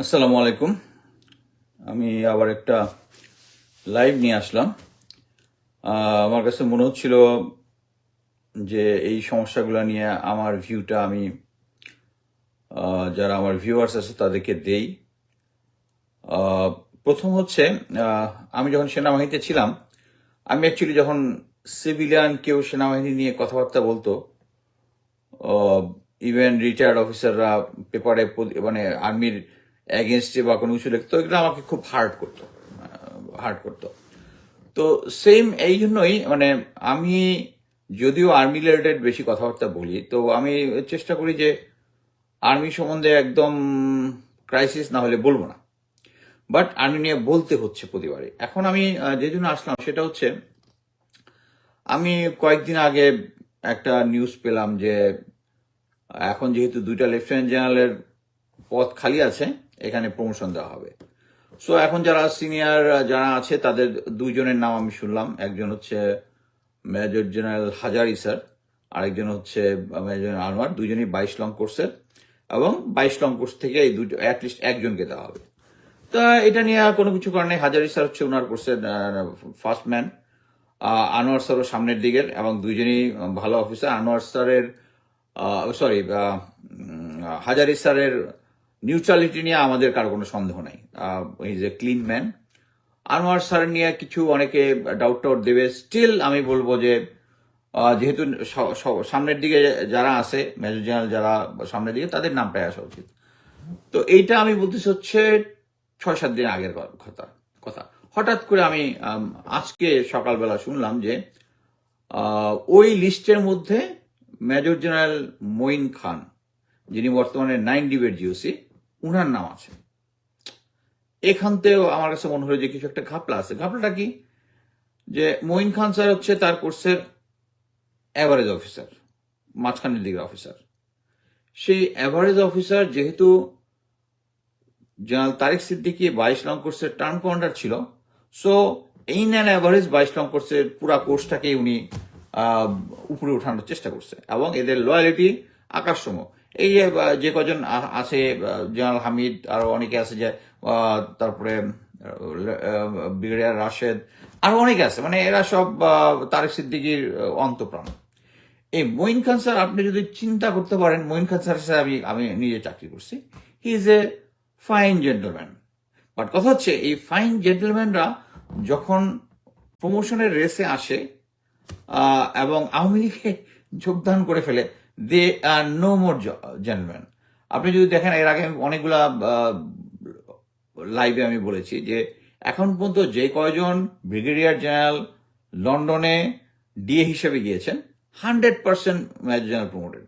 আসসালামু আলাইকুম। আমি আবার একটা লাইভ নিয়ে আসলাম। আমার কাছে মনে হচ্ছিল যে এই সমস্যাগুলো নিয়ে আমার ভিউটা আমি যারা আমার ভিউয়ার্স আছে তাদেরকে দেই। প্রথম হচ্ছে আমি যখন সেনাবাহিনীতে ছিলাম, আমি অ্যাকচুয়ালি যখন সিভিলিয়ান কেউ সেনাবাহিনী নিয়ে কথাবার্তা বলতো ইভেন রিটায়ার্ড অফিসাররা পেপারে মানে আর্মির এগেনস্টে বা কোনো কিছু লিখতো, এগুলো আমাকে খুব হার্ড করতো হার্ড করতো। তো সেম এই জন্যই মানে আমি যদিও আর্মি রিলেটেড বেশি কথাবার্তা বলি, তো আমি চেষ্টা করি যে আর্মি সম্বন্ধে একদম ক্রাইসিস না হলে বলব না। বাট আর্মি নিয়ে বলতে হচ্ছে প্রতিবারে এখন আমি যে জন্য আসলাম সেটা হচ্ছে, আমি কয়েকদিন আগে একটা নিউজ পেলাম যে এখন যেহেতু দুইটা লেফটেন্যান্ট জেনারেলের পদ খালি আছে এখানে প্রমোশন দেওয়া হবে। সো এখন যারা সিনিয়র যারা আছে, তাদের দুইজনের নাম আমি শুনলাম। একজন হচ্ছে মেজর জেনারেল হাজারি স্যার আরেকজন হচ্ছে মেজর আনোয়ার। দুজনেই বাইশ লং কোর্সের এবং বাইশ লং কোর্স থেকে এই দুটো অ্যাটলিস্ট একজনকে দেওয়া হবে। তা এটা নিয়ে কোনো কিছু কারণে হাজারি স্যার হচ্ছে ওনার কোর্সের ফার্স্ট ম্যান আনোয়ার স্যারও সামনের দিকের এবং দুইজনই ভালো অফিসার আনোয়ার স্যারের সরি হাজারি স্যারের নিউট্রালিটি নিয়ে আমাদের কারও কোনো সন্দেহ নাই। Is a clean man Anwar sir নিয়ে কিছু অনেকে ডাউট টাউট দেবে। স্টিল আমি বলব যে যেহেতু সামনের দিকে যারা আছে, মেজর জেনারেল যারা সামনের দিকে, তাদের নামটাই আসা উচিত। তো এইটা আমি বলতেছি হচ্ছে ছয় সাত দিন আগের কথা কথা। হঠাৎ করে আমি আজকে সকালবেলা শুনলাম যে ওই লিস্টের মধ্যে মেজর জেনারেল মঈন খান, যিনি বর্তমানে নাইন ডিবের জিওসি উনার নাম আছে। এখানতেও আমার কাছে মনে হলো যে কিছু একটা ঘাপলা আছে। ঘাপলাটা কি? যে মঈন খান স্যার হচ্ছে তার কোর্সের অ্যাভারেজ অফিসার মাঝখানের দিকের অফিসার সেই অ্যাভারেজ অফিসার যেহেতু জেনারেল তারিক সিদ্দিকি বাইশ লং কোর্সের টার্ম কমান্ডার ছিল সো এই নেন অ্যাভারেজ বাইশ লং কোর্সের পুরা কোর্সটাকে উনি উপরে উঠানোর চেষ্টা করছে এবং এদের লয়ালিটি আকাশসম এই যে কজন আছে জেনারেল হামিদ, আরও অনেকে আছে যে তারপরে ব্রিগেডিয়ার রাশেদ, আরও অনেকে আছে। মানে এরা সব তারেক সিদ্দিকির অন্তপ্রাণ। এই মঈন খান স্যার, আপনি যদি চিন্তা করতে পারেন, মঈন খান স্যার সাথে আমি আমি নিজে চাকরি করছি। He is a fine gentleman but কথা হচ্ছে, এই ফাইন জেন্টলম্যানরা যখন প্রমোশনের রেসে আসে এবং আওয়ামী লীগে যোগদান করে ফেলে দে আর নো মোর জেন্টলম্যান আপনি যদি দেখেন, এর আগে আমি অনেকগুলা লাইভে আমি বলেছি যে, এখন পর্যন্ত যে কয়জন ব্রিগেডিয়ার জেনারেল লন্ডনে ডিএ হিসেবে গিয়েছেন, hundred percent major general promoted.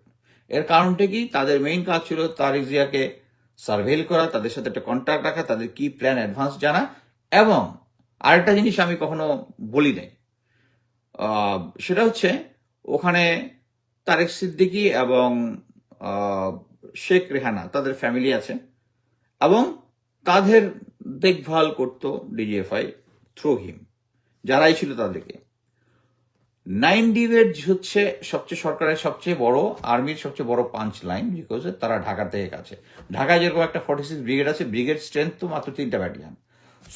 এর কারণটা কি? তাদের মেইন কাজ ছিল তারিক জিয়াকে সার্ভেল করা, তাদের সাথে একটা কন্ট্যাক্ট রাখা, তাদের কি প্ল্যান অ্যাডভান্স জানা, এবং আরেকটা জিনিস আমি কখনো বলি নাই। সেটা হচ্ছে, ওখানে তারেক সিদ্দিকী এবং শেখ রেহানা, তাদের ফ্যামিলি আছে। এবং তাদের দেখভাল করত ডিজিএফআই থ্রু হিম যারাই ছিল তাদেরকে। নাইন ডিভের হচ্ছে সবচেয়ে সরকারের সবচেয়ে বড়, আর্মির সবচেয়ে বড় পাঞ্চ লাইন বিকজ তারা ঢাকা থেকে কাছে ঢাকায় যেরকম একটা ফর্টি সিক্স ব্রিগেড আছে ব্রিগেড স্ট্রেংথ তো মাত্র তিনটা ব্যাটালিয়ান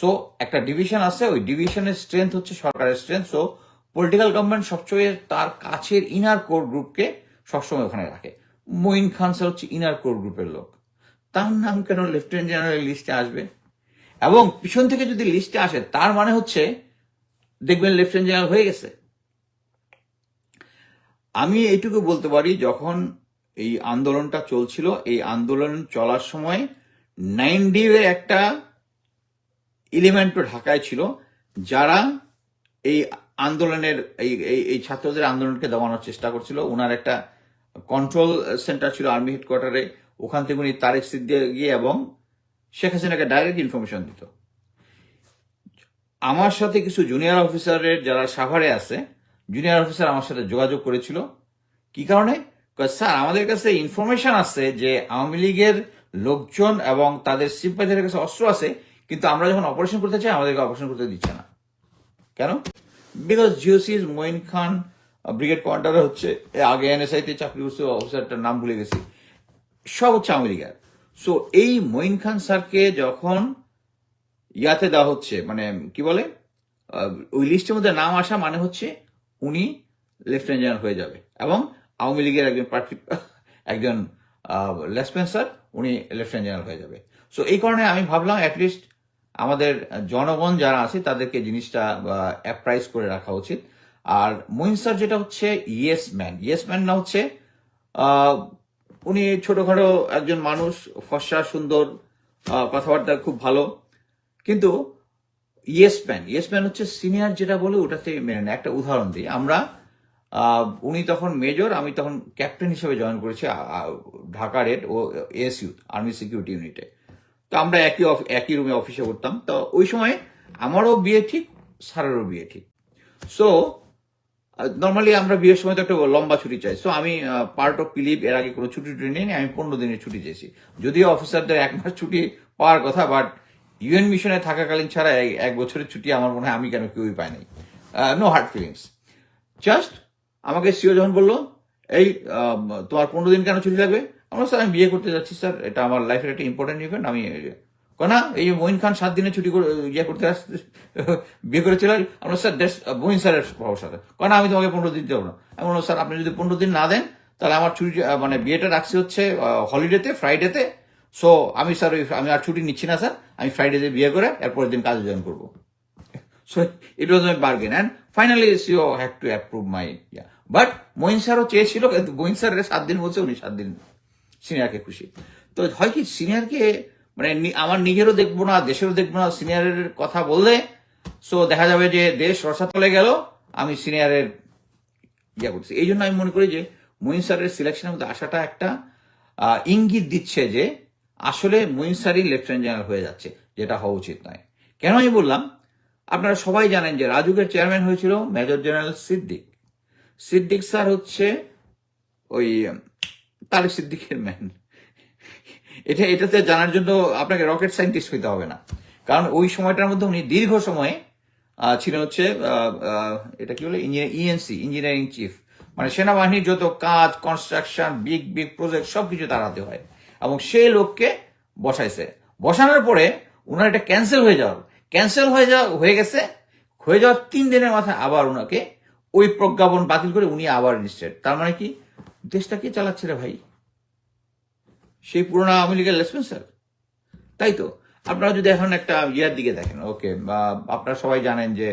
সো একটা ডিভিশন আছে, ওই ডিভিশনের স্ট্রেংথ হচ্ছে সরকারের স্ট্রেংথ সো পলিটিক্যাল গভর্নমেন্ট সবচেয়ে তার কাছের ইনার কোর গ্রুপকে সবসময় ওখানে রাখে। মঈন খান স্যার হচ্ছে ইনার কোর গ্রুপের লোক। তার নাম কেন লেফটেন্যান্ট জেনারেল লিস্টে আসবে? এবং পিছন থেকে যদি লিস্টে আসে, তার মানে হচ্ছে, দেখবেন লেফটেন্যান্ট জেনারেল হয়ে গেছে। আমি এইটুকু বলতে পারি, যখন এই আন্দোলনটা চলছিল, এই আন্দোলন চলার সময় নাইন ডির একটা এলিমেন্টও ঢাকায় ছিল, যারা এই আন্দোলনের, এই, এই- ছাত্রদের আন্দোলনকে দমানোর চেষ্টা করছিল। ওনার একটা কন্ট্রোল সেন্টার ছিল আর্মি হেডকোয়ার্টারে ওখান থেকে উনি তারেক সিদ্দিয়ে গিয়ে এবং শেখ হাসিনাকে ডাইরেক্ট ইনফরমেশন দিত। আমার সাথে কিছু জুনিয়র অফিসারের যারা সাভারে আছে জুনিয়র অফিসার আমার সাথে যোগাযোগ করেছিল। কি কারণে? স্যার, আমাদের কাছে ইনফরমেশন আছে যে আওয়ামী লীগের লোকজন এবং তাদের সিম্পাথির কাছে অস্ত্র আছে, কিন্তু আমরা যখন অপারেশন করতে চাই, আমাদেরকে অপারেশন করতে দিচ্ছে না। কেন? Because GOC is Moin Khan brigade commander হচ্ছে আগে এনএসআই তে চাকরি করছে অফিসারটার নাম ভুলে গেছি। সব হচ্ছে আমেরিকার সো এই মঈন খান স্যারকে যখন ইয়াতে দেওয়া হচ্ছে মানে কি বলে ওই লিস্টের মধ্যে নাম আসা মানে হচ্ছে উনি লেফটেন্যান্ট জেনারেল হয়ে যাবে এবং আওয়ামী লীগের একজন প্রার্থী, একজন লেসপেন্সার উনি লেফটেন্যান্ট জেনারেল হয়ে যাবে। সো এই কারণে আমি ভাবলাম অ্যাটলিস্ট আমাদের জনগণ যারা আছে, তাদেরকে জিনিসটা অ্যাপ্রাইজ করে রাখা উচিত। আর মঈন স্যার যেটা হচ্ছে ইয়েস ম্যান ইয়েস ম্যান না হচ্ছে উনি ছোটখাটো একজন মানুষ ফর্সা সুন্দর কথাবার্তা খুব ভালো। কিন্তু ইয়েস ম্যান ইয়েস ম্যান হচ্ছে সিনিয়র যেটা বলে ওটাতে মেনে একটা উদাহরণ দিই। আমরা উনি তখন মেজর আমি তখন ক্যাপ্টেন হিসেবে জয়েন করেছি ঢাকা রেড ও এএসইউ আর্মি সিকিউরিটি ইউনিটে তো আমরা একই একই রুমে অফিসে করতাম। তো ওই সময় আমারও বিয়ে ঠিক স্যারেরও বিয়ে ঠিক। সো নর্মালি আমরা বিয়ের সময় তো একটা লম্বা ছুটি চাই। সো আমি পার্ট অফ পিলিপ এর আগে কোনো ছুটি টুটি নেই আমি পনেরো দিনের ছুটি চেয়েছি যদিও অফিসারদের এক মাস ছুটি পাওয়ার কথা বাট ইউএন মিশনে থাকাকালীন ছাড়া এক- বছরের ছুটি আমার মনে হয় আমি কেন কেউই পাই নাই নো হার্ড ফিলিংস জাস্ট আমাকে সিও যখন বলল, এই তোমার পনেরো দিন কেন ছুটি লাগবে? আমরা স্যার আমি বিয়ে করতে যাচ্ছি স্যার। এটা আমার লাইফের একটা ইম্পর্টেন্ট ইভেন্ট আমি না এই যে মঈন খান সাত দিনের ছুটি করে ইয়ে করতে আসতে বিয়ে করে চলে আমরা স্যার দ্যাটস মঈন স্যারের ভরসাতে কেন আমি তোমাকে পনেরো দিন দেবো না। আমি বললাম স্যার আপনি যদি পনেরো দিন না দেন তাহলে আমার ছুটি মানে বিয়েটা রাখছি হচ্ছে হলিডেতে ফ্রাইডেতে সো আমি স্যার ওই- আমি আর ছুটি নিচ্ছি না স্যার। আমি ফ্রাইডেতে বিয়ে করে এরপরের দিন কাজে জয়েন করব। So it was my bargain. And finally, CEO had to approve my, yeah. But Mohin স্যারও চেয়েছিল কিন্তু মহিন স্যারের সাত দিন বলছে উনি সাত দিন সিনিয়রকে খুশি। তো হয় কি সিনিয়রকে মানে আমার নিজেরও দেখব না, দেশেরও দেখব না, সিনিয়রের কথা বললে সো দেখা যাবে যে দেশ রসাতলে গেল, আমি সিনিয়রের ইয়া করছি এই জন্য আমি মনে করি যে মহিন স্যারের সিলেকশনের মধ্যে আসাটা একটা ইঙ্গিত দিচ্ছে যে আসলে মহিন স্যারই লেফটেন্যান্ট জেনারেল হয়ে যাচ্ছে, যেটা হওয়া উচিত নয়। কেন আমি বললাম? আপনারা সবাই জানেন যে রাজুকের চেয়ারম্যান হয়েছিল major general Siddique. Siddique sir হচ্ছে ওই তারেক সিদ্দিকের ম্যান এটা এটাতে জানার জন্য আপনাকে রকেট সায়েন্টিস্ট হইতে হবে না। কারণ ওই সময়টার মধ্যে উনি দীর্ঘ সময়ে ছিলেন হচ্ছে এটা কি বলে? ইএনসি ইঞ্জিনিয়ারিং চিফ মানে সেনাবাহিনীর যত কাজ কনস্ট্রাকশন বিগ বিগ প্রজেক্ট সবকিছু তার হাতে হয়। এবং সেই লোককে বসাইছে। বসানোর পরে ওনার এটা ক্যান্সেল হয়ে যাওয়ার ক্যান্সেল হয়ে যাওয়া, হয়ে গেছে। হয়ে যাওয়ার তিন দিনের মাথায় আবার ওনাকে ওই প্রজ্ঞাপন বাতিল করে উনি আবার ইনস্টেড তার মানে কি? দেশটা কে চালাচ্ছে রে ভাই? সেই পুরোনো আওয়ামী লীগের লেসপেন্সার তাই তো? আপনারা যদি এখন একটা ইয়ার দিকে দেখেন, ওকে আপনারা সবাই জানেন যে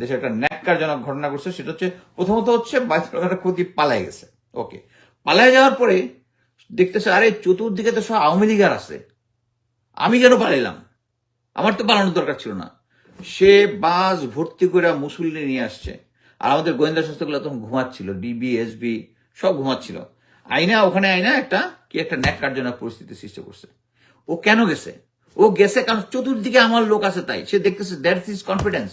দেশে একটা ন্যাক্কারজনক ঘটনা ঘটছে, সেটা হচ্ছে, প্রথমত হচ্ছে বাইতুল ক্ষতি পালাই গেছে, ওকে। পালাই যাওয়ার পরে দেখতেছে, আরে চতুর্দিকে তো সব আওয়ামী লীগার আছে। আমি কেন পালাইলাম? আমার তো পালানোর দরকার ছিল না। সে বাস ভর্তি করে মুসল্লি নিয়ে আসছে। আর আমাদের গোয়েন্দা সংস্থাগুলো তখন ঘুমাচ্ছিল, ডিবি, এসবি সব ঘুমাচ্ছিল। আইনা ওখানে আইনা একটা কি একটা ন্যাক্কারজনক পরিস্থিতি সৃষ্টি করছে। ও কেন গেছে? ও গেছে কারণ চতুর্দিকে আমার লোক আছে তাই। সে দেখতেছে দ্যাটস ইজ কনফিডেন্স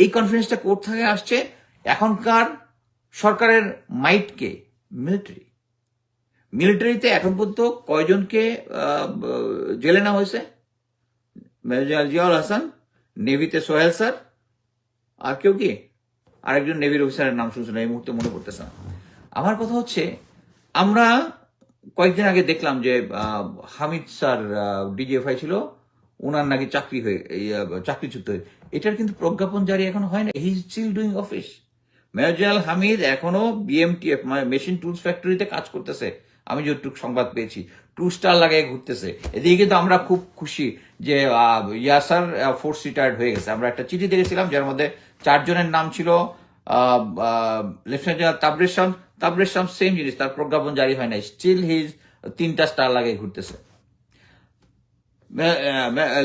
এই কনফিডেন্সটা কোথায় আসছে? এখনকার সরকারের মাইটকে মিলিটারি মিলিটারিতে এখন পর্যন্ত কয়জনকে জেলে নেওয়া হয়েছে? মেজর জিয়াউল হাসান নেভিতে সোহেল স্যার, আর কেউ কি? আরেকজন নেভির অফিসারের নাম শুনছেন এই মুহূর্তে মনে পড়তেছে না। আমার কথা হচ্ছে, আমরা কয়েকদিন আগে দেখলাম যে হামিদ স্যার ডিজিএফআই ছিল ওনার নাকি চাকরি হয়ে চাকরিচ্যুত হয়ে এটার কিন্তু প্রজ্ঞাপন জারি এখন হয় না he still doing office general Hamid এখনও বিএমটিএফ মানে মেশিন টুলস ফ্যাক্টরিতে কাজ করতেছে। আমি যতটুকু সংবাদ পেয়েছি, টু স্টার লাগাই ঘুরতেছে। এদিকে কিন্তু আমরা খুব খুশি যে ইয়াসার ফোর্স রিটায়ার্ড হয়ে গেছে। আমরা একটা চিঠি দেখেছিলাম, যার মধ্যে চারজনের নাম ছিল লেফটেন্যান্ট জেনারেল তাবরেশ তাবরেশ শাম সেম জিনিস, তার প্রজ্ঞাপন জারি হয় নাই। স্টিল হিজ তিনটা স্টার লাগাই ঘুরতেছে।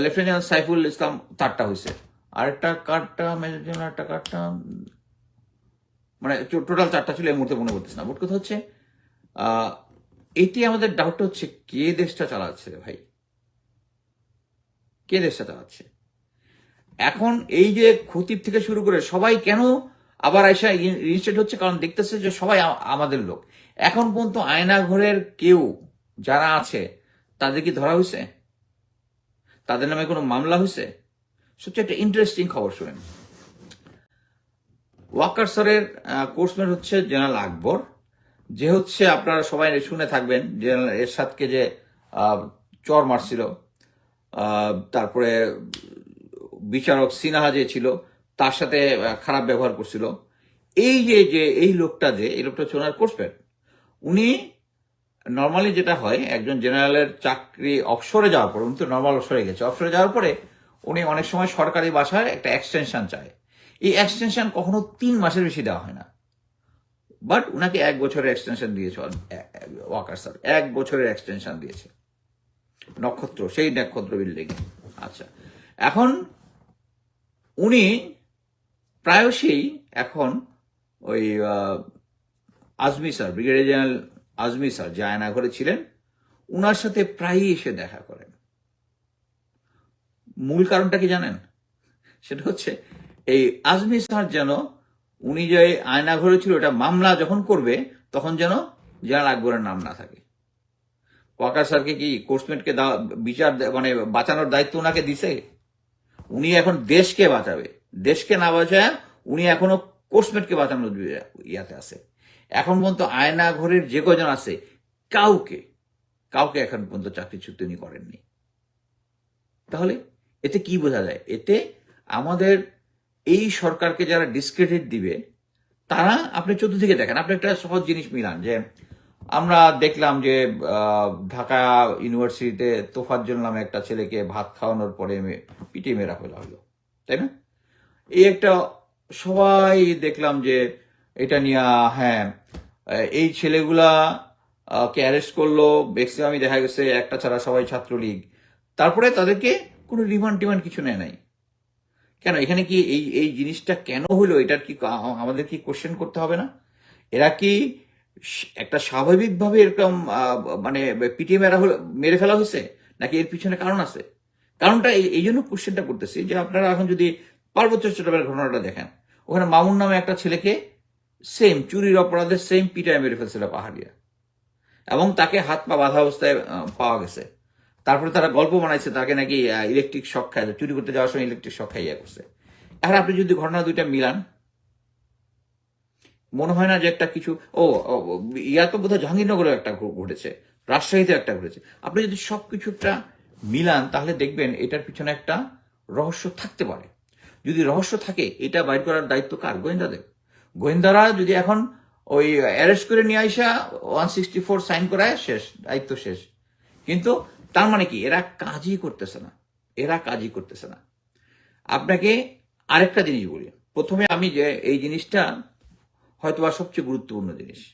লেফটেন্যান্ট সাইফুল ইসলাম তারটা হয়েছে আরেকটা কার্ডটা মেজর জেনারেল একটা কার্ডটা মানে টোটাল চারটা ছিল, এই মুহূর্তে মনে করতেছে না। মোট কথা হচ্ছে এটি আমাদের ডাউট হচ্ছে, কে দেশটা চালাচ্ছে ভাই? কে দেশটা চালাচ্ছে? এখন এই যে খতিব থেকে শুরু করে সবাই কেন আবার আইসা ইনস্টেট হচ্ছে কারণ দেখতেছে যে সবাই আমাদের লোক। এখন পর্যন্ত আয়না ঘরের কেউ যারা আছে, তাদের কি ধরা হয়েছে তাদের নামে কোনো মামলা হয়েছে সবচেয়ে একটা ইন্টারেস্টিং খবর শুনেন। ওয়াকার স্যারের কোর্সমেট হচ্ছে জেনারেল আকবর। যে হচ্ছে আপনারা সবাই শুনে থাকবেন, জেনারেল এরশাদকে যে চর মারছিল তারপরে বিচারক সিনহা যে ছিল তার সাথে খারাপ ব্যবহার করছিল। এই যে যে, এই লোকটা যে, এই লোকটা হচ্ছে ওনার উনি নর্মালি যেটা হয়, একজন জেনারেলের চাকরি অবসরে যাওয়ার পরে, উনি তো নর্মাল অবসরে গেছে। অবসরে যাওয়ার পরে উনি অনেক সময় সরকারি বাসায় একটা এক্সটেনশন চায়। এই এক্সটেনশন কখনো তিন মাসের বেশি দেওয়া হয় না। বাট উনাকে এক বছরের এক্সটেনশন দিয়েছে ওয়াকার স্যার এক বছরের এক্সটেনশন দিয়েছে। নক্ষত্র, সেই নক্ষত্র বিল্ডিং আচ্ছা। এখন উনি প্রায়শই এখন ওই Azmi sir, brigadier general Azmi sir যে আয়নাঘরে ছিলেন, উনার সাথে প্রায়ই এসে দেখা করেন। মূল কারণটা কি জানেন? সেটা হচ্ছে এই আজমি স্যার যেন, উনি যে আয়নাঘরে ছিল এটা মামলা যখন করবে, তখন যেন জেনারেল আকবরের নাম না থাকে। ওয়াকার স্যারকে কি কোর্সমেটকে বিচার মানে বাঁচানোর দায়িত্ব ওনাকে দিছে? উনি এখন দেশকে বাঁচাবে। দেশকে না বাঁচায় উনি এখনও কোর্সমেটকে বাঁচানোর ইয়াতে আছে। এখন পর্যন্ত আয়না ঘরের যে কজন আছে, কাউকে কাউকে এখন পর্যন্ত চাকরিচ্যুত উনি করেননি। তাহলে এতে কি বোঝা যায়? এতে আমাদের এই সরকারকে যারা ডিসক্রেডিট দিবে, তারা আপনি চতুর্দিকে দেখেন, আপনি একটা সহজ জিনিস মিলান যে, আমরা দেখলাম যে ঢাকা ইউনিভার্সিটিতে তোফাজ্জল নামে একটা ছেলেকে ভাত খাওয়ানোর পরে পিটিয়ে মেরা ফেলা হলো। তাই না? এই একটা সবাই দেখলাম যে এটা নিয়ে হ্যাঁ এই ছেলেগুলা কে অ্যারেস্ট করল ম্যাক্সিমামই দেখা গেছে একটা ছাড়া সবাই ছাত্রলীগ। তারপরে তাদেরকে কোনো রিমান্ড টিমান্ড কিছু নেয় নাই। কেন? এখানে কি এই এই জিনিসটা কেন হলো? এটার কি আমাদের কি কোশ্চেন করতে হবে না? এরা কি একটা স্বাভাবিকভাবে এরকম মানে পিটিয়ে মেরা হলো, মেরে ফেলা হয়েছে? নাকি এর পিছনে কারণ আছে? কারণটা এই জন্য কোশ্চেনটা করতেছি যে আপনারা এখন যদি পার্বত্য চট্টগ্রামের ঘটনাটা দেখেন। ওখানে মামুন নামে একটা ছেলেকে সেম চুরির অপরাধে সেম পিটায় মেরে ফেলছিল পাহাড়িয়া। এবং তাকে হাত পা বাঁধা অবস্থায় পাওয়া গেছে। তারপরে তারা গল্প বানাইছে, তাকে নাকি ইলেকট্রিক শক খায় চুরি করতে যাওয়ার সময় ইলেকট্রিক শক খাইয়া করছে। এখন আপনি যদি ঘটনা দুইটা মিলান, মনে হয় না যে একটা কিছু, ও ইয়া তো বোধহয় জাহাঙ্গীরনগরেও একটা ঘটেছে রাজশাহীতে একটা ঘটেছে। আপনি যদি সবকিছু একটা মিলান, তাহলে দেখবেন এটার পিছনে একটা রহস্য থাকতে পারে। যদি রহস্য থাকে, এটা বাইর করার দায়িত্ব কার? গোয়েন্দাদের। গোয়েন্দারা যদি এখন ওই অ্যারেস্ট করে নিয়ে আইসা ওয়ান সিক্সটি ফোর সাইন করায়, শেষ, দায়িত্ব শেষ। কিন্তু তার মানে কি? এরা কাজই করতেছে না। এরা কাজই করতেছে না। আপনাকে আরেকটা জিনিস বলি। প্রথমে আমি যে এই জিনিসটা হয়তো বা সবচেয়ে গুরুত্বপূর্ণ জিনিস।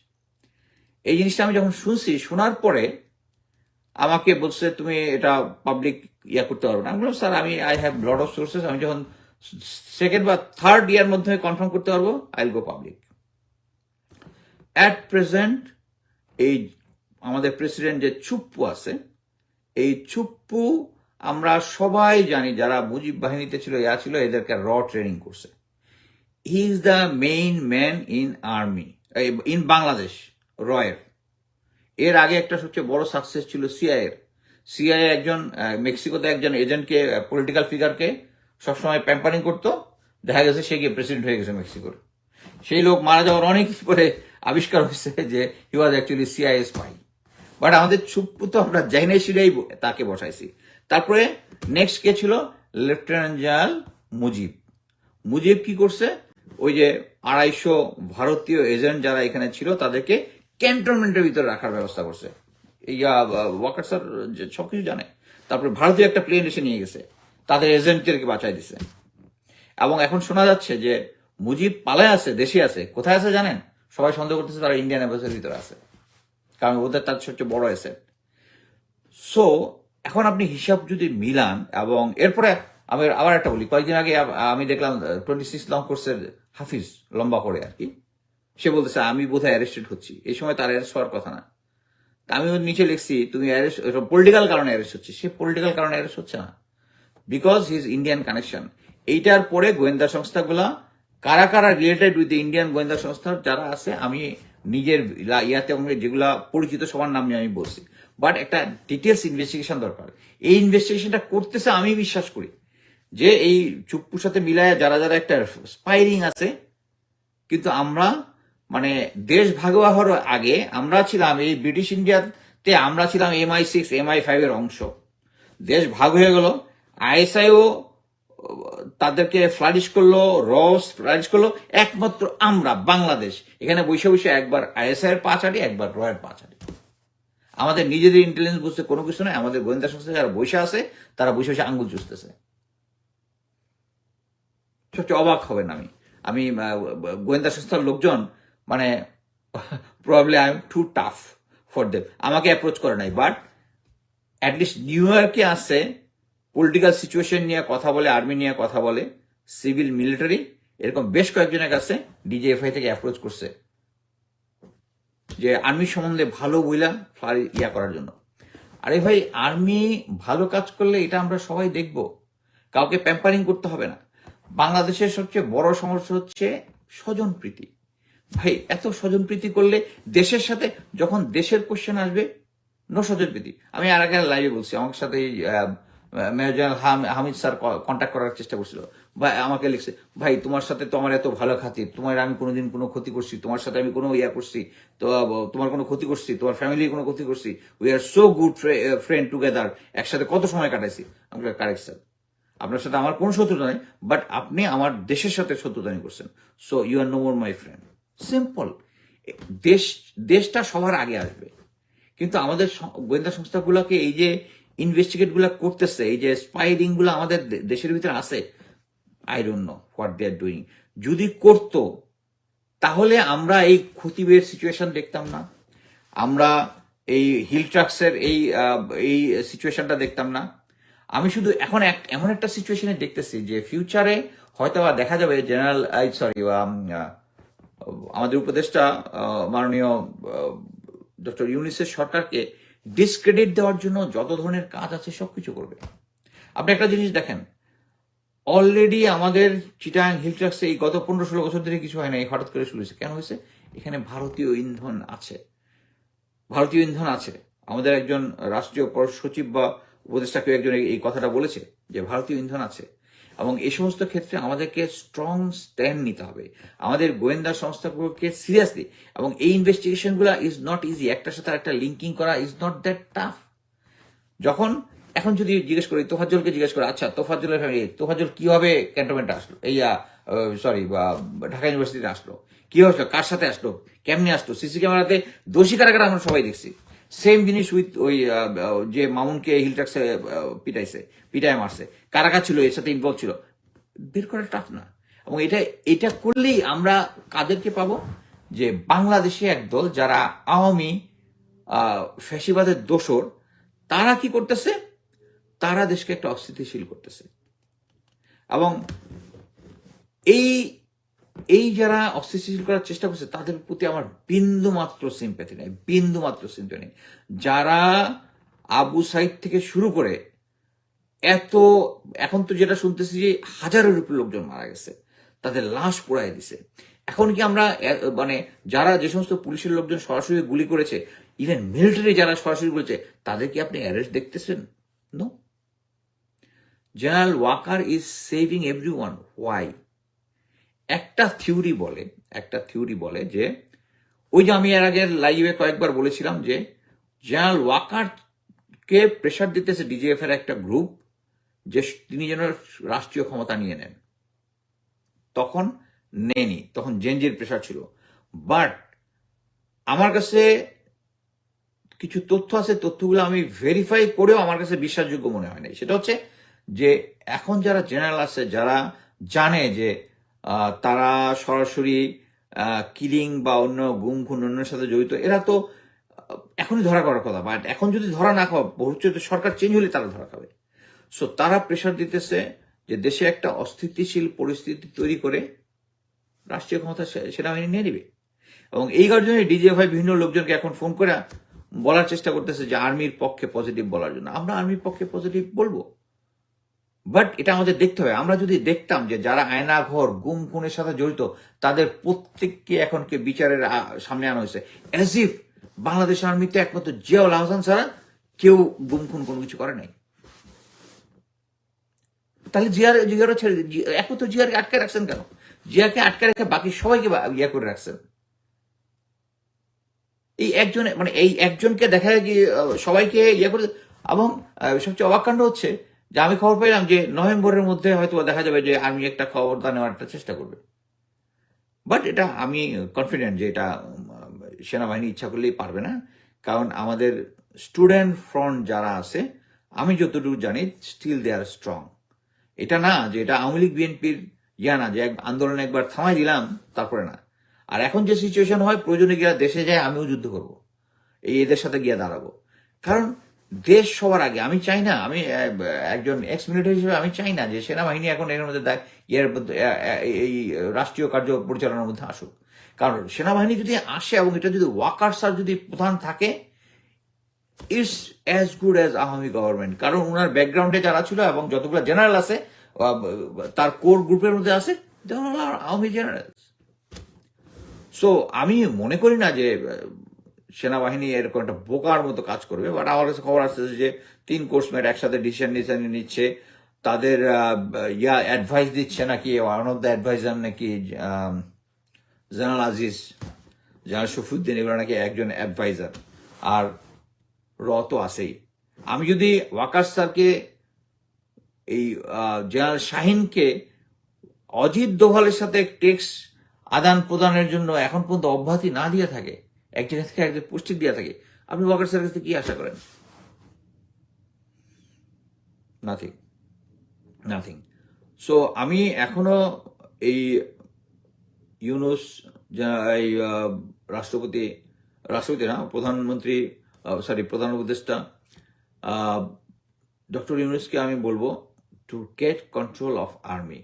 এই জিনিসটা আমি যখন শুনছি, শোনার পরে আমাকে বলছে, তুমি এটা পাবলিক ইয়া করতে পারবে না। আমি বললাম, স্যার, আমি I have lot of sources আমি যখন সেকেন্ড বা থার্ড ইয়ার মধ্যে কনফার্ম করতে পারব I go public at present এই আমাদের প্রেসিডেন্ট যে চুপ্পু আছে, এই চুপ্পু আমরা সবাই জানি যারা মুজিব বাহিনীতে ছিল ইয়া ছিল এদেরকে র ট্রেনিং করছে he is the main man in army in Bangladesh রয়ের এর আগে একটা সবচেয়ে বড় সাকসেস ছিল সিআইয়ের সিআইএ একজন মেক্সিকোতে একজন এজেন্টকে পলিটিক্যাল ফিগারকে সবসময় প্যাম্পারিং করতো। দেখা গেছে সে গিয়ে প্রেসিডেন্ট হয়ে গেছে মেক্সিকোর সেই লোক মারা যাওয়ার অনেক পরে আবিষ্কার হয়েছে যে he was actually CIA spy but আমাদের তো আমরা জাইনে সিরাই তাকে বসাইছি। তারপরে নেক্সট কে ছিল? Lieutenant general Mujib. মুজিব কি করছে? ওই যে আড়াইশো ভারতীয় এজেন্ট যারা এখানে ছিল, তাদেরকে ক্যান্টনমেন্টের ভিতরে রাখার ব্যবস্থা করছে। এই ওয়াকার স্যার সবকিছু জানে। তারপরে ভারতীয় একটা প্লেন এসে নিয়ে গেছে। তাদের এজেন্টদেরকে বাঁচাই দিছে। এবং এখন শোনা যাচ্ছে যে মুজিব পালায় আছে, দেশে আছে। কোথায় আছে জানেন? সবাই সন্দেহ করতেছে তারা ইন্ডিয়ান এম্বাসির ভিতরে আছে। কারণ ওদের তার সবচেয়ে বড় এসেট সো এখন আপনি হিসাব যদি মিলান এবং এরপরে আমি আবার একটা বলি, কয়েকদিন আগে আমি দেখলাম টোয়েন্টি সিক্স লং কোর্সের হাফিজ লম্বা করে আর কি। সে বলতেছে, আমি বোধহয় অ্যারেস্টেড হচ্ছি। এই সময় তার অ্যারেস্ট হওয়ার কথা না। আমি নিচে লিখছি, তুমি অ্যারেস্ট পলিটিক্যাল কারণে অ্যারেস্ট হচ্ছে সে পলিটিক্যাল কারণে অ্যারেস্ট হচ্ছে না। বিকজ হিজ ইন্ডিয়ান কানেকশন এইটার পরে গোয়েন্দা সংস্থাগুলা কারা কারা রিলেটেড উইথ ইন্ডিয়ান গোয়েন্দা সংস্থা যারা আছে, আমি নিজের ইয়াতে যেগুলা পরিচিত সবার নাম আমি বলছি। বাট একটা ডিটেলস ইনভেস্টিগেশন দরকার। এই ইনভেস্টিগেশনটা করতেছে আমি বিশ্বাস করি। যে এই চুপ্পুর সাথে মিলায় যারা যারা একটা স্পাইরিং আছে, কিন্তু আমরা মানে দেশ ভাগ হওয়ার আগে আমরা ছিলাম এই ব্রিটিশ ইন্ডিয়াতে আমরা ছিলাম এমআই সিক্স এমআই ফাইভ এর অংশ। দেশ ভাগ হয়ে গেল। আইএসআইও তাদেরকে ফ্লারিশ করল, রস ফ্লারিশ করল, একমাত্র আমরা, বাংলাদেশ। এখানে বসে বসে একবার আইএসআই এর পা চাটি একবার রয়ের পা চাটি আমাদের নিজেদের ইন্টেলিজেন্স বুঝতে কোনো কিছু নয় আমাদের গোয়েন্দা সংস্থা যারা বসে আছে, তারা বসে বসে আঙ্গুল চুষতেছে। সবচেয়ে অবাক হবেন আমি। আমি গোয়েন্দা সংস্থার লোকজন মানে probably I am too tough for them আমাকে অ্যাপ্রোচ করে নাই বাট অ্যাটলিস্ট নিউ ইয়র্কে আসছে পলিটিক্যাল সিচুয়েশন নিয়ে কথা বলে আর্মি নিয়ে কথা বলে সিভিল মিলিটারি এরকম বেশ কয়েকজনের কাছে ডিজিএফআই থেকে অ্যাপ্রোচ করছে। যে আর্মি সম্বন্ধে ভালো বইলা ইয়া করার জন্য। আরে ভাই আর্মি ভালো কাজ করলে এটা আমরা সবাই দেখব। কাউকে প্যাম্পারিং করতে হবে না। বাংলাদেশের সবচেয়ে বড় সমস্যা হচ্ছে স্বজনপ্রীতি ভাই, এত স্বজনপ্রীতি করলে দেশের সাথে যখন দেশের কোশ্চেন আসবে নো স্বজনপ্রীতি আমি আর আগে লাইভে বলছি, আমার সাথে মেজর জেনারেল হাম- হামিদ স্যার কন্ট্যাক্ট করার চেষ্টা করছিল। ভাই, আমাকে লিখছে, ভাই, তোমার সাথে তো আমার এত ভালো খাতির তোমার আমি কোনোদিন কোনো ক্ষতি করছি। তোমার সাথে আমি কোনো ইয়া করছি। তো, তোমার কোনো ক্ষতি করছি। তোমার ফ্যামিলি কোনো ক্ষতি করছি। We are so good friend together একসাথে কত সময় কাটাইছি? আমি কারেক্ট স্যার। আপনার সাথে আমার কোনো শত্রুতা নেই বাট আপনি আমার দেশের সাথে শত্রুতা শত্রুতানি করছেন। So you are no more my friend simple দেশ, দেশটা সবার আগে আসবে। কিন্তু আমাদের গোয়েন্দা সংস্থাগুলোকে এই যে ইনভেস্টিগেটগুলা করতেছে, এই যে স্পাইরিংগুলো আমাদের দেশের ভিতরে আছে I don't know what they are doing যদি করতো, তাহলে আমরা এই খতিবের সিচুয়েশন দেখতাম না। আমরা এই হিল ট্রাক্সের এই এই সিচুয়েশনটা দেখতাম না। আমি শুধু এখন এক- এমন একটা সিচুয়েশনে দেখতেছি যে ফিউচারে হয়তো বা দেখা যাবে জেনারেল সরি আমাদের উপদেষ্টা মাননীয় ডক্টর ইউনিসের সরকারকে ডিসক্রেডিট দেওয়ার জন্য যত ধরনের কাজ আছে সবকিছু করবে। আপনি একটা জিনিস দেখেন অলরেডি আমাদের চিটাং হিল ট্রাক্সে এই গত পনেরো ষোলো বছর ধরে কিছু হয় না, এই হঠাৎ করে শুরু হয়েছে। কেন হয়েছে? এখানে ভারতীয় ইন্ধন আছে। ভারতীয় ইন্ধন আছে। আমাদের একজন রাষ্ট্রীয় সচিব বা উপদেষ্টা কেউ একজন এই কথাটা বলেছে যে ভারতীয় ইন্ধন আছে। এবং এই সমস্ত ক্ষেত্রে আমাদেরকে স্ট্রং স্ট্যান্ড নিতে হবে। আমাদের গোয়েন্দা সংস্থাগুলোকে সিরিয়াসলি এবং এই ইনভেস্টিগেশনগুলা ইজ নট ইজি একটার সাথে একটা লিঙ্কিং করা ইজ নট দ্যাট টাফ যখন, এখন যদি জিজ্ঞেস করি, তোফাজ্জলকে জিজ্ঞেস করে আচ্ছা তোফাজ্জলের ফ্যামিলি তোফাজ্জল কীভাবে ক্যান্টনমেন্টে আসলো? এই সরি ঢাকা ইউনিভার্সিটিতে আসলো। কি আসলো? কার সাথে আসলো? কেমনে আসলো? সিসি ক্যামেরাতে দোষী কারাগার আমরা সবাই দেখছি। সেম জিনিস উইথ ওই যে মামুনকে হিলট্যাক্সে পিটাইছে, পিটায় মারছে। কারাগার ছিল? এর সাথে ইনভলভ ছিল। বের করা টাফ না। এবং এটা এটা করলেই আমরা কাদেরকে পাবো? যে বাংলাদেশে একদল যারা আওয়ামী ফ্যাসিবাদের দোসর তারা কি করতেছে? তারা দেশকে একটা অস্থিতিশীল করতেছে। এবং এই এই যারা অস্থিতিশীল করার চেষ্টা করছে, তাদের প্রতি আমার বিন্দু মাত্র সিম্প্যাথি নেই বিন্দু মাত্র সিম্প্যাথি নেই। যারা আবু সাইদ থেকে শুরু করে এত, এখন তো যেটা শুনতেছি যে হাজারের উপরে লোকজন মারা গেছে, তাদের লাশ পোড়ায় দিছে। এখন কি আমরা মানে যারা যে সমস্ত পুলিশের লোকজন সরাসরি গুলি করেছে ইভেন মিলিটারি যারা সরাসরি করেছে, তাদের কি আপনি অ্যারেস্ট দেখতেছেন? No general Waker is saving everyone why একটা থিওরি বলে, একটা থিওরি বলে যে, ওই যে আমি এর আগে লাইভে কয়েকবার বলেছিলাম যে জেনারেল ওয়াকার কে প্রেশার দিতেছে ডিজিএফ এর একটা গ্রুপ যে তিনি যেন রাষ্ট্রীয় ক্ষমতা নিয়ে নেন। তখন নেনি তখন জেনজির প্রেশার ছিল। বাট আমার কাছে কিছু তথ্য আছে, তথ্যগুলো আমি ভেরিফাই করেও আমার কাছে বিশ্বাসযোগ্য মনে হয় না সেটা হচ্ছে যে, এখন যারা জেনারেল আছে, যারা জানে যে তারা সরাসরি কিলিং বা অন্য গুম খুন অন্যের সাথে জড়িত। এরা তো এখনই ধরা করার কথা বাট এখন যদি ধরা না খাওয়া, ভবিষ্যতে সরকার চেঞ্জ হলে তারা ধরা খাবে। সো তারা প্রেশার দিতেছে যে দেশে একটা অস্থিতিশীল পরিস্থিতি তৈরি করে রাষ্ট্রীয় ক্ষমতা সেনাবাহিনী নিয়ে নিবে। এবং এই কারণে ডিজিএফআই বিভিন্ন লোকজনকে এখন ফোন করে বলার চেষ্টা করতেছে যে আর্মির পক্ষে পজিটিভ বলার জন্য। আমরা আর্মির পক্ষে পজিটিভ বলব। বাট এটা আমাদের দেখতে হবে। আমরা যদি দেখতাম যে যারা আয়নাঘর, গুম খুনের সাথে জড়িত, তাদের প্রত্যেককে এখনকে বিচারের সামনে আনা হয়েছে। অ্যাজ ইফ বাংলাদেশ আর্মিতে একমাত্র জিয়াউল আহসান ছাড়া কেউ গুম খুন কোনো কিছু করে নাই। তাহলে জিয়ার, জিয়ারও ছেড়ে একমাত্র জিয়ারকে আটকে রাখছেন কেন? জিয়াকে আটকে রেখে বাকি সবাইকে ইয়ে করে রাখছেন। এই একজনে মানে এই একজনকে দেখা যায় কি সবাইকে ইয়ে করে এবং সবচেয়ে অবাক কাণ্ড হচ্ছে যে আমি খবর পেলাম যে নভেম্বরের মধ্যে হয়তো দেখা যাবে যে আর্মি একটা খবরটা নেওয়ার একটা চেষ্টা করবে। বাট এটা আমি কনফিডেন্ট যে এটা সেনাবাহিনী ইচ্ছা করলেই পারবে না। কারণ আমাদের স্টুডেন্ট ফ্রন্ট যারা আছে, আমি যতটুকু জানি স্টিল দে আর স্ট্রং এটা না যে এটা আওয়ামী লীগ বিএনপির ইয়া না, যে আন্দোলন একবার থামাই দিলাম, তারপরে না। আর এখন যে সিচুয়েশন হয়, প্রয়োজনে গিয়ে দেশে যায়, আমিও যুদ্ধ করব। এই এদের সাথে গিয়ে দাঁড়াবো। কারণ দেশ সবার আগে। আমি চাই না আমি একজন এক্স মিলিটারি হিসেবে আমি চাই না যে সেনাবাহিনী এখন এর মধ্যে আহ, এই রাষ্ট্রীয় কার্য পরিচালনার মধ্যে আসুক। কারণ সেনাবাহিনী যদি আসে এবং এটা যদি ওয়াকার্স আর যদি প্রধান থাকে it's as good as Awami government কারণ ওনার ব্যাকগ্রাউন্ডে যারা ছিল এবং যতগুলো জেনারেল আছে তার কোর গ্রুপের মধ্যে আছে আওয়ামী জেনারেল সো আমি মনে করি না যে সেনাবাহিনী এরকম একটা বোকার মতো কাজ করবে বাট আমার কাছে খবর আসতেছে যে তিন কোর্সমেট একসাথে ডিসিশন ডিসিশন নিচ্ছে। তাদের ইয়া অ্যাডভাইস দিচ্ছে নাকি ওয়ান অফ দ্য অ্যাডভাইজার নাকি জেনারেল আজিজ, জেনারেল শফিউদ্দিন, এগুলো নাকি একজন অ্যাডভাইজার আর র তো আছেই। আমি যদি ওয়াকার স্যারকে এই জেনারেল শাহিনকে অজিত দোভালের সাথে টেক্স আদান প্রদানের জন্য এখন পর্যন্ত অব্যাহতি না দিয়ে থাকে একজনের থেকে একজন পুষ্টি দিয়ে থাকে। আপনি ওয়াকার স্যারের কাছে কি আশা করেন? নাথিং নাথিং সো আমি এখনও এই ইউনুস এই রাষ্ট্রপতি রাষ্ট্রপতি না, প্রধানমন্ত্রী সরি প্রধান উপদেষ্টা ডক্টর ইউনুসকে আমি বলব to get control of army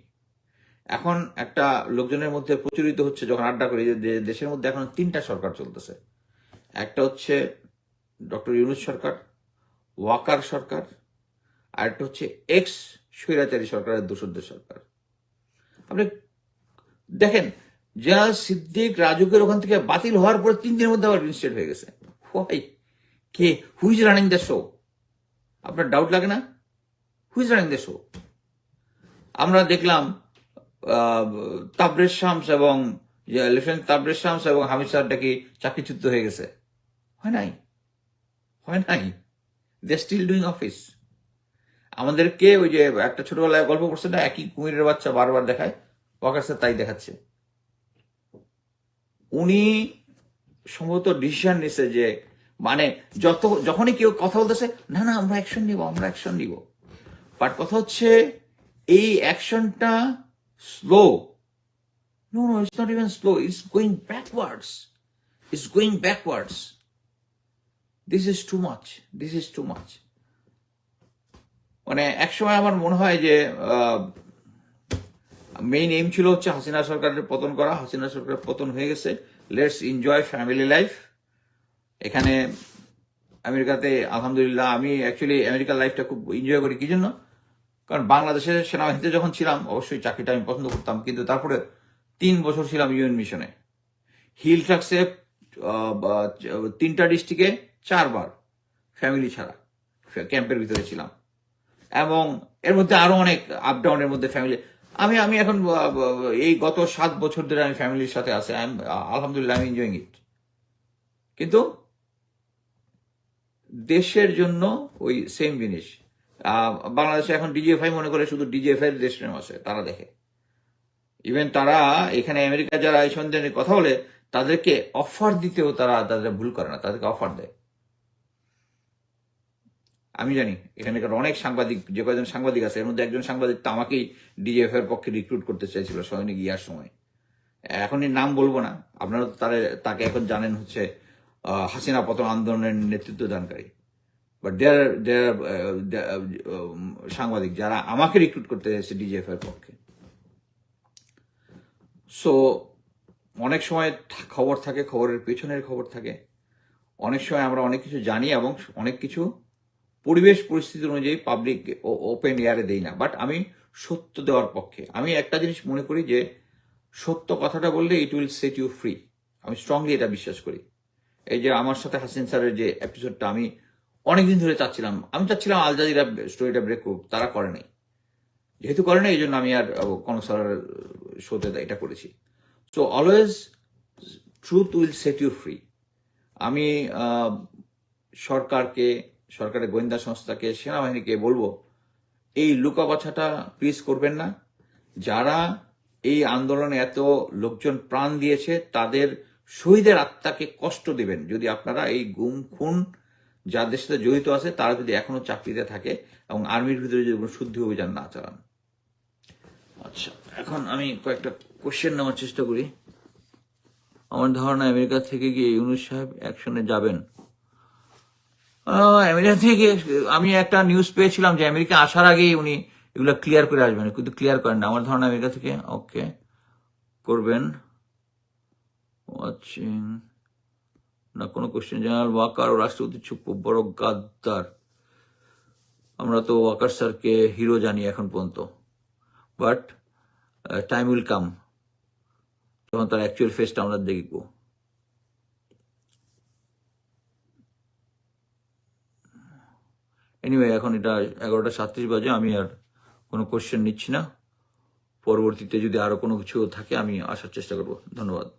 এখন একটা লোকজনের মধ্যে প্রচলিত হচ্ছে যখন আড্ডা করি দেশের মধ্যে এখন তিনটা সরকার চলতেছে। একটা হচ্ছে ডক্টর ইউনুস সরকার, ওয়াকার সরকার, আর একটা হচ্ছে এক্স স্বৈরাচারী সরকারের দোসরদের সরকার। আপনি দেখেন যা সিদ্দিক রাজুকের ওখান থেকে বাতিল হওয়ার পরে তিন দিনের মধ্যে আবার রিনস্টেট হয়ে গেছে। হোয়াই? কে? হুইজ রানিং দ্য শো আপনার ডাউট লাগে না? হুইজ রানিং দ্য শো আমরা দেখলাম তাবরেজ শামস এবং লেফটেন্যান্ট তাবরেজ শামস এবং হামিদ স্যারটা কি চাকরিচ্যুত হয়ে গেছে? হয় নাই? হয় নাই? দে স্টিল ডুইং অফিস আমাদেরকে ওই যে একটা ছোটবেলায় গল্প করছে না, একই কুমিরের বাচ্চা বারবার দেখায়? ওয়াকার স্যার তাই দেখাচ্ছে। উনি সম্ভবত ডিসিশন নিছে যে মানে যত, যখনই কেউ কথা বলতেছে, না না, আমরা অ্যাকশন নিব, আমরা অ্যাকশন নিব। বাট কথা হচ্ছে, এই অ্যাকশনটা slow no no it's not even slow it's going backwards it's going backwards this is too much this is too much মানে একসময় আমার মনে হয় যে মেইন এইম ছিল হচ্ছে হাসিনা সরকারের পতন করা। হাসিনা সরকারের পতন হয়ে গেছে। লেটস এনজয় ফ্যামিলি লাইফ এখানে আমেরিকাতে আলহামদুলিল্লাহ আমি অ্যাকচুয়ালি আমেরিকার লাইফটা খুব এনজয় করি। কি জন্য? কারণ বাংলাদেশের সেনাবাহিনীতে যখন ছিলাম, অবশ্যই চাকরিটা আমি পছন্দ করতাম, কিন্তু তারপরে তিন বছর ছিলাম ইউএন মিশনে। হিল ট্রাক্সে তিনটা ডিস্ট্রিক্টে চারবার ফ্যামিলি ছাড়া ক্যাম্পের ভিতরে ছিলাম। এবং এর মধ্যে আরও অনেক আপ ডাউনের মধ্যে ফ্যামিলি আমি আমি এখন এই গত সাত বছর ধরে আমি ফ্যামিলির সাথে আছি। আই আলহামদুলিল্লাহ আমি এনজয়িং ইট কিন্তু দেশের জন্য ওই সেম জিনিস। বাংলাদেশে এখন ডিজিএফআই মনে করে শুধু ডিজিএফআই দেশ প্রেম আছে, তারা দেখে। ইভেন তারা এখানে আমেরিকা যারা এই সন্ধ্যে নিয়ে কথা বলে, তাদেরকে অফার দিতেও তারা তাদের ভুল করে না, তাদেরকে অফার দেয়। আমি জানি, এখানকার অনেক সাংবাদিক, যে কয়েকজন সাংবাদিক আছে, এর মধ্যে একজন সাংবাদিক তো আমাকেই ডিজিএফ এর পক্ষে রিক্রুট করতে চাইছিল সৈনিক ইয়ার সময়। এখন এর নাম বলব না, আপনারা তো তাকে এখন জানেন হচ্ছে হাসিনা পতন আন্দোলনের নেতৃত্ব দানকারী। বাট দেয়ার দেয়ার সাংবাদিক যারা আমাকে রিক্রুট করতে চাইছে ডিজিএফ এর পক্ষে। সো অনেক সময় খবর থাকে, খবরের পেছনের খবর থাকে। অনেক সময় আমরা অনেক কিছু জানি এবং অনেক কিছু পরিবেশ পরিস্থিতি অনুযায়ী পাবলিক ওপেন এয়ারে দেই না। বাট আমি সত্য দেওয়ার পক্ষে। আমি একটা জিনিস মনে করি যে, সত্য কথাটা বললে it will set you free আমি স্ট্রংলি এটা বিশ্বাস করি। এই যে আমার সাথে হাসিন স্যারের যে এপিসোডটা আমি অনেকদিন ধরে চাচ্ছিলাম। আমি চাচ্ছিলাম আল জাজিরা স্টোরিটা ব্রেক করুক তারা করে নাই। যেহেতু করে নাই এই জন্য আমি আর কোনো স্যারের শোতে এটা করেছি। So always truth will set you free আমি সরকারকে, সরকারের গোয়েন্দা সংস্থাকে, সেনাবাহিনীকে বলব, এই লুকাবাছাটা প্লিজ করবেন না। যারা এই আন্দোলনে এত লোকজন প্রাণ দিয়েছে, তাদের শহীদের আত্মাকে কষ্ট দিবেন। যদি আপনারা এই গুম, খুন যাদের সাথে জড়িত আছে, তারা যদি এখনও চাকরিতে থাকে এবং আর্মির ভিতরে যদি কোনো শুদ্ধি অভিযান না চালান। আচ্ছা এখন আমি কয়েকটা কোশ্চেন নেওয়ার চেষ্টা করি। আমার ধারণা আমেরিকা থেকে গিয়ে ইউনুস সাহেব অ্যাকশনে যাবেন? আমেরিকা থেকে আমি একটা নিউজ পেয়েছিলাম যে আমেরিকা আসার আগেই উনি এগুলো ক্লিয়ার করে আসবেন, কিন্তু ক্লিয়ার করেন না। আমার ধারণা আমেরিকা থেকে ওকে করবেন। ওয়াচিং না, কোনো কোশ্চেন জেনারেল ওয়াকার, ও রাষ্ট্রপতি চুপ বড় গাদ্দার। আমরা তো ওয়াকার স্যারকে হিরো জানি এখন পর্যন্ত। বাট টাইম উইল কাম তখন তার অ্যাকচুয়াল ফেসটা আমরা দেখব। এনিওয়ে এখন এটা এগারোটা সাতত্রিশ বাজে, আমি আর কোনো কোশ্চেন নিচ্ছি না। পরবর্তীতে যদি আরও কোনো কিছু থাকে, আমি আসার চেষ্টা করব। ধন্যবাদ।